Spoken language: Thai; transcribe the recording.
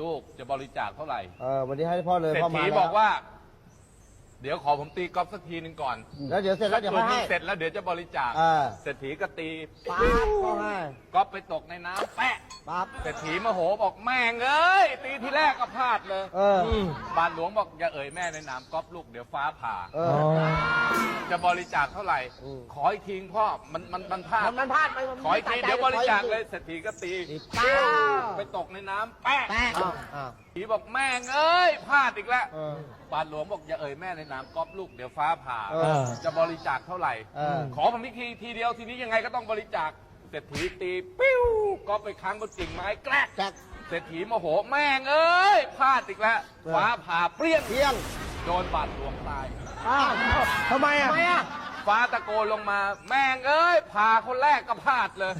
ลูกจะบริจาคเท่าไหร่เออวันนี้ให้พ่อเลยเศรษพ่อมาฐีแล้วบอกว่า เดี๋ยวขอผมตีกอล์ฟสักทีหนึ่งก่อนแล้วเดี๋ยวเสร็จแล้วเดี๋ยวส่ค่วอนยนี้ให้เสร็จแล้วเดี๋ยวจะบริจาคเออ เศรษฐีก็ตีป๊าบก็ให้กอล์ฟไปตกในน้ำแปะ ปั๊บ เศรษฐีโมโหบอกแม่งเอ้ยตีทีแรกก็พลาดเลยเอออืมบาทหลวงบอกอย่าเอ่ยแม่ในน้ำกอล์ฟลูกเดี๋ยวฟ้าผ่า เออ จะบริจาคเท่าไหร่อืมขออีกทีพ่อมันมันมันพลาด มันมันพลาดไปมันขออีกทีไม่เดี๋ยวบริจาคเลยขออีกทีเศรษฐีก็ตีอีกป้าไปตกในน้ำแปะแป๊ะอ้าวอ้าวผีบอกแม่งเอ้ยพลาดอีกแล้วเออบาทหลวงบอกอย่าเอ่ยแม่ในน้ำกอล์ฟลูกเดี๋ยวฟ้าผ่าเออจะบริจาคเท่าไหร่เออขอผมอีกทีทีเดียวทีนี้ยังไงก็ต้องบริจาคเศรษฐีตีปิ้วก็ไปค้างบนกิ่งไม้แกล้แจ็คเศรษฐีโมโหแม่งเอ้ยพลาดอีกแล้วเออฟ้าผ่าเปรี้ยงเที่ยง โดนบาดหลวงตาย อ้าวทำไมอะ ทำไมอะ ฟ้าตะโกนลงมา แม่งเอ้ยผ่าคนแรกก็พลาดเลย